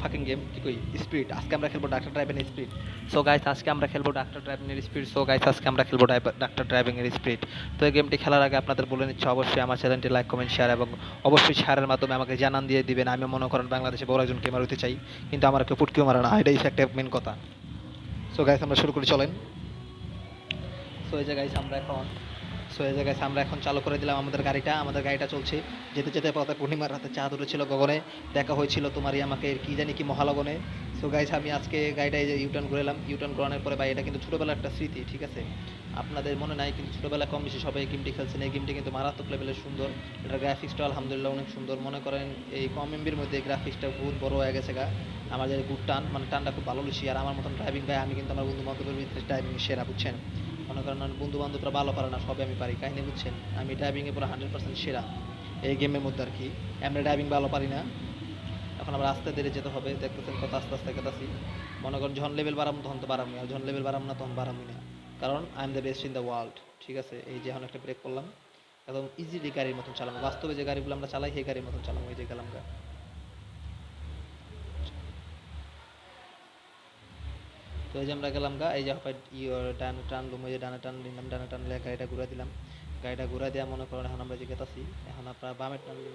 Fucking game কি কই speed আজকে আমরা খেলব ডাক্তার ড্রাইভিং এর স্পিড সো গাইস আজকে আমরা খেলব ডাক্তার ড্রাইভিং এর স্পিড সো গাইস আজকে আমরা খেলব ডাক্তার ড্রাইভিং এর স্পিড তো এই গেমটি খেলার আগে আপনাদের বলে নিচ্ছি, অবশ্যই আমার চ্যানেলটি লাইক কমেন্ট শেয়ার এবং অবশ্যই শেয়ারের মাধ্যমে আমাকে জানান দিয়ে দিবেন। আমি মনে করেন বাংলাদেশে বড় একজন গেমার হতে চাই, কিন্তু আমার কেউ পুটকিও মারে না, এটাই একটা মেন কথা। সো গাইস আমরা শুরু করে, চলেন। সো এই জায়গায় আমরা এখন সো এই জায়গায় আমরা এখন চালু করে দিলাম আমাদের গাড়িটা। আমাদের গাড়িটা চলছে যেতে যেতে পথে পূর্ণিমার রাতে চাঁদ উঠেছিল গগনে। দেখা হয়েছিল তোমারই আমাকে কি জানি কি মহালগনে। সো গাইস আমি আজকে গাড়িটা এই যে ইউটার্ন করে এলাম ইউটার্ন করানোর পরে ভাই, এটা কিন্তু ছোটোবেলার একটা স্মৃতি, ঠিক আছে? আপনাদের মনে নাই, কিন্তু ছোটোবেলা কম বেশি সবাই এই গেমটি খেলছেন। এই গেমটি কিন্তু মারাত্মক লেভেলের সুন্দর। এটা গ্রাফিক্সটা আলহামদুলিল্লাহ অনেক সুন্দর। মনে করেন এই কম এমবির মধ্যে এই গ্রাফিক্সটা বহুত বড় হয়ে গেছে গা। আমার যে গুড টান মানে টানটা খুব ভালো লিসি আর আমার মতন ড্রাইভিং ভাই আমি কিন্তু আমার বন্ধু বান্ধবের ভিতরে ড্রাইভিং সেরা, বুঝছেন? মনে করেন আমার বন্ধু বান্ধবরা ভালো পারে না সবে আমি পারি। কাহিনী বুঝছেন? আমি ড্রাইভিংয়ে পুরো হান্ড্রেড পার্সেন্ট সেরা। এই গেমের মধ্যে আর কি। আমরা ড্রাইভিং ভালো পারি না। এখন আমরা আস্তে ধীরে যেতে হবে। দেখতেছেন কত আস্তে আস্তে কেতাছি মনে করেন যখন লেভেল বাড়াম তখন তো বাড়ামি আর যখন লেভেল বাড়াম না তখন বাড়ামি না। কারণ I am the best in the world ঠিক আছে? এই যে এখন একটা ব্রেক করলাম। একদম ইজিলি গাড়ির মতন চালাবো। বাস্তবে যে গাড়িগুলো আমরা চালাই, সেই গাড়ির মতন চালাবো। এই যে গেলাম গা তো এই যে আমরা গেলাম গা, এই যে হাফাই ডান টানলুম ওই যে ডানে টান নিলাম, ডানে টানলে গাড়িটা ঘুরে দিলাম। গাড়িটা ঘুরে দেওয়া মনে করেন এখন আমরা যে গেতাছি, এখন আপনার বামে টানলে